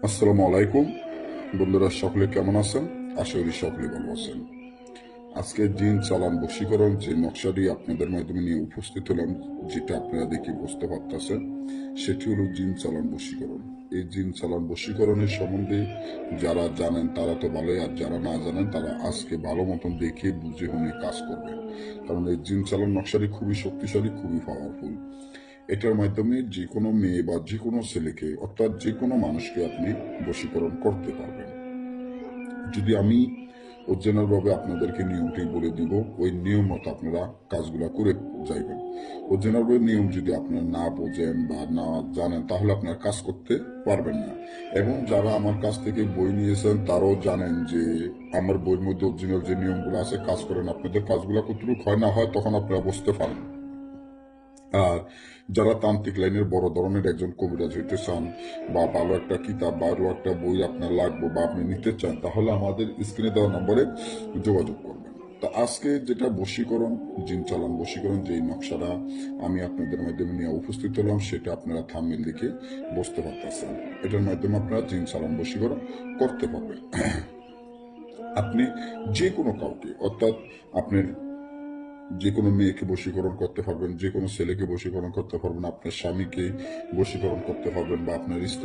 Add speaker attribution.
Speaker 1: আসসালামু আলাইকুম। বন্ধুরা, সকলে কেমন আছেন? আশা করি সকলে ভালো আছেন। আজকে জিন চালান বশীকরণ যে নকশাটি আপনাদের মাধ্যমে নিয়ে উপস্থিত হলাম, যেটা আপনারা দেখে বুঝতে পারতেছেন, সেটি হলো জিন চালান বশীকরণ। এই জিন চালান বশীকরণের সম্বন্ধে যারা জানেন, তারা তো ভালোই, আর যারা না জানেন, তারা আজকে ভালো মতন দেখে বুঝে শুনে কাজ করবেন। কারণ এই জিন চালান নকশাটি খুবই শক্তিশালী, খুবই পাওয়ারফুল এটার মাধ্যমে যে কোনো মেয়ে বা যে কোনো ছেলেকে, অর্থাৎ যে কোনো মানুষকে আপনি বশীকরণ করতে পারবেন। যদি আমি অরিজিনাল ভাবে আপনাদেরকে নিয়মটি বলে দিব, ওই নিয়ম মতো আপনারা কাজগুলো করে যাইবেন। অরিজিনাল ভাবে নিয়ম যদি আপনারা না বোঝেন বা না জানেন, তাহলে আপনার কাজ করতে পারবেন না। এবং যারা আমার কাছ থেকে বই নিয়েছেন, তারাও জানেন যে আমার বইয়ের মধ্যে অরিজিনাল যে নিয়মগুলো আছে, কাজ করেন, আপনাদের কাজগুলো কতটুকু হয় না হয় তখন আপনারা বুঝতে পারেন। যারা তান্ত্রিক লাইনের বড় ধরনের একজন কবিরাজ হইতে চান বা ভালো একটা কিতাব, ভালো একটা বই আপনার লাগবে বা আপনি নিতে চান, তাহলে আমাদের স্ক্রিনে দেওয়া নম্বরে যোগাযোগ করবেন। তো আজকে যেটা বশীকরণ, জিন চালান বশীকরণ যেই নকশাটা আমি আপনাদের মাধ্যমে নিয়ে উপস্থিত হলাম, সেটা আপনারা থামিল দেখে বুঝতে পারতেছেন। এটার মাধ্যমে আপনারা জিন চালান বশীকরণ করতে পারবেন। আপনি যে কোনো কাউকে, অর্থাৎ আপনার যে কোনো মেয়েকে বশীকরণ করতে পারবেন, যে কোনো ছেলেকে বশীকরণ করতে পারবেন, আপনার স্বামীকে বশীকরণ করতে পারবেন বা আপনার স্ত্রী